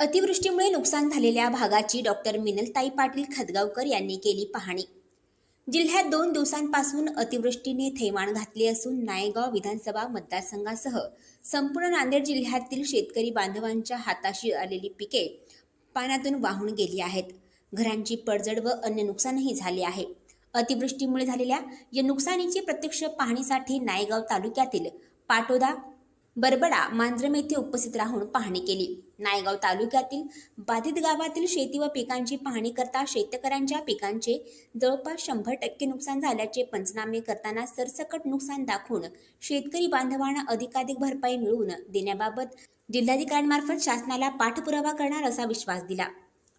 अतिवृष्टीमुळे नुकसान झालेल्या भागाची डॉक्टर मिनलताई पाटील खदगावकर यांनी केली पाहणी. जिल्ह्यात दोन दिवसांपासून अतिवृष्टीने थैमान घातले असून नायगाव विधानसभा मतदारसंघासह संपूर्ण नांदेड जिल्ह्यातील शेतकरी बांधवांच्या हाताशी आलेली पिके पाण्यातून वाहून गेली आहेत. घरांची पडझड व अन्य नुकसानही झाले आहे. अतिवृष्टीमुळे झालेल्या या नुकसानीची प्रत्यक्ष पाहणीसाठी नायगाव तालुक्यातील पाटोदा बरबडा मांजरम येथे उपस्थित राहून पाहणी केली. नायगाव तालुक्यातील बाधित गावातील शेती व पिकांची पाहणी करता शेतकऱ्यांच्या पिकांचे जवळपास शंभर टक्के नुकसान झाल्याचे पंचनामे करताना सरसकट नुकसान दाखवून शेतकरी बांधवांना अधिकाधिक भरपाई मिळवून देण्याबाबत जिल्हाधिकाऱ्यांमार्फत शासनाला पाठपुरावा करणार असा विश्वास दिला.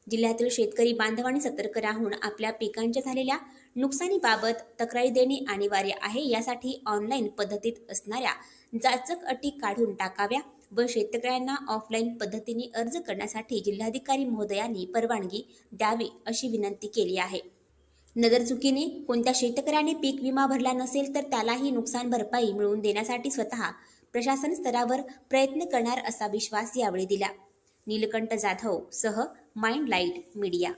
जिल्ह्यातील शेतकरी बांधवांनी सतर्क राहून आपल्या पिकांच्या झालेल्या नुकसानीबाबत तक्रारी देणे अनिवार्य आहे यासाठी ऑनलाईन पद्धतीत असणाऱ्या जाचक अटी काढून टाकाव्या व शेतकऱ्यांना ऑफलाईन पद्धतीने अर्ज करण्यासाठी जिल्हाधिकारी महोदयांनी परवानगी द्यावी अशी विनंती केली आहे. नजरचुकीने कोणत्या शेतकऱ्याने पीक विमा भरला नसेल तर त्यालाही नुकसान भरपाई मिळवून देण्यासाठी स्वतः प्रशासन स्तरावर प्रयत्न करणार असा विश्वास यावेळी दिला. नीलकंठ जाधव सह माइंड लाइट मीडिया.